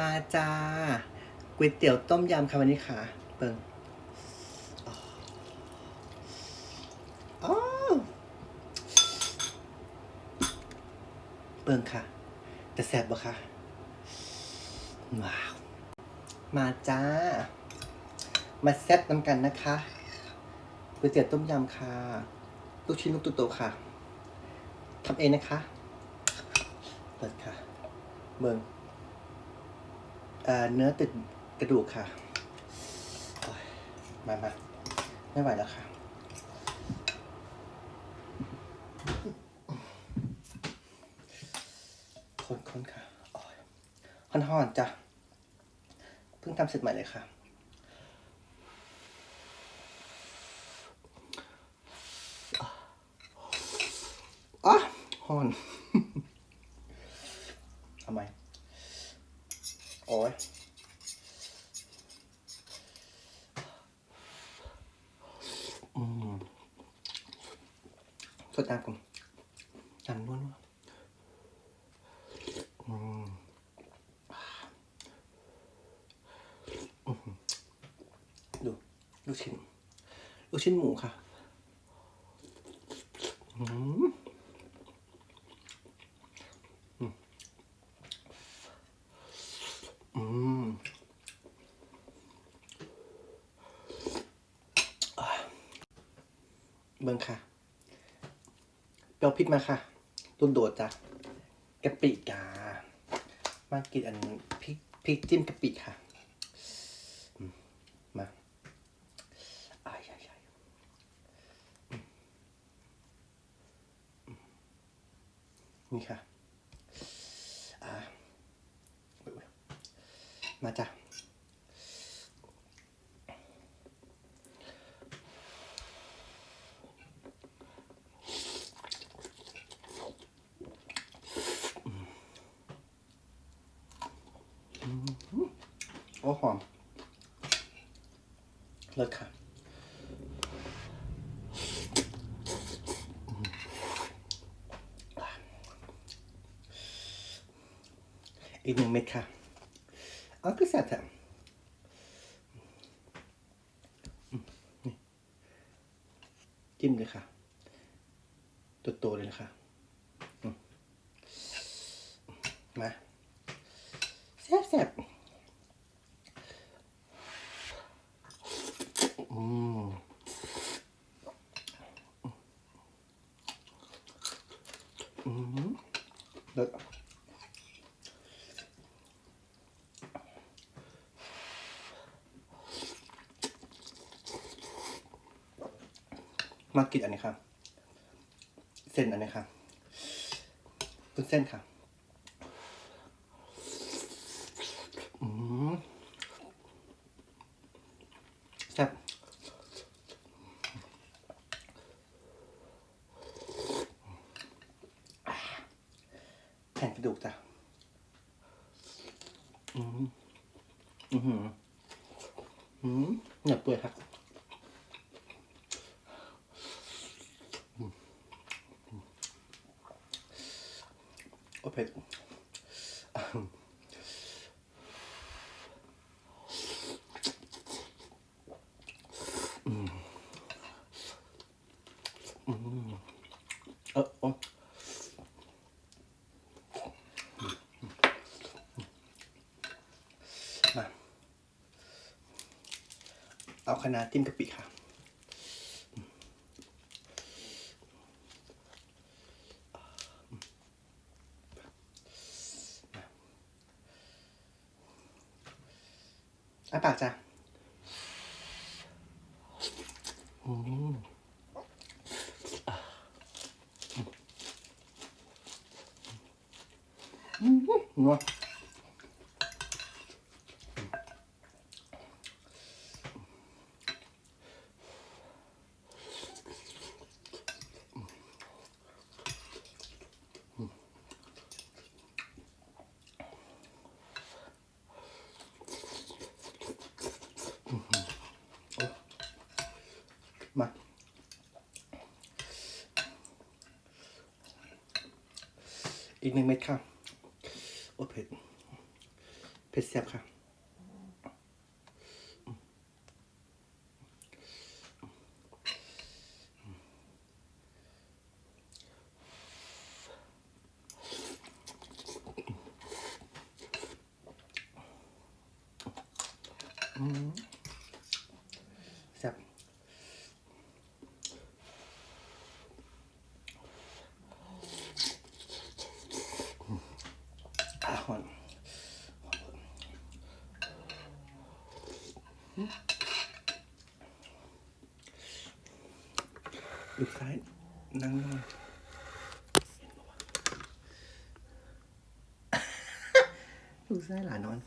มาจ้าก๋วยเตี๋ยวต้มยำค่ะวันนี้ค่ะ เปิงอ๋อเปิงค่ะจะแซ่บบ่คะว้าว มาจ้า มาแซ่บน้ำกันนะคะก๋วยเตี๋ยวต้มยำค่ะลูกชิ้นลูกตุ๊โตค่ะทำเองนะคะ เปิดค่ะเบิ่ง เนื้อติดกระดูกค่ะ มามาไม่ไหวแล้วค่ะคนคนค่ะโอ๊ยห่อนจ้ะ เพิ่งทำเสร็จใหม่เลยค่ะ อะฮอน ทำไม โอ้ย อืม สดน้ำก่อนน้ำนวลๆอืมดูลูกชิ้นลูกชิ้นหมูค่ะอืมอืมอะเบิ่งค่ะ เปรี้ยวพริกมาค่ะ ตุนโดดจ้ะกะปิกา มากินอันพริกพริกจิ้มกะปิค่ะ มาอายายายนี่ค่ะอ่ามาจ้ะ โอ้หอมเลิศค่ะอีกหนึ่งเม็ดค่ะอ๋อคือแซ่บแท้อืมนี่จิ้มเลยค่ะ ตัวโตเลยนะคะมมาแซ่บแซ่บ อืมเลิศมากินอันนี้ครับเส้นอันนี้ครับเป็นเส้นค่ะ อืมแซ่บ แผ่นกระดูกจ้ะอืมอือหืออืมเนี่ยเปื่อยครับโอเผ็ดอืมอืมเออโอ้มา เอาคณะน้าจิ้มกะปิค่ะอะปากจ้ะอืมอะอืม อีกหนึ่งเม็ดค่ะ โอ้เผ็ด เผ็ดแซ่บค่ะอืมแซ่บอะหอน ลูกซ้ายนั่งนอนลูกซ้ายหลานนอน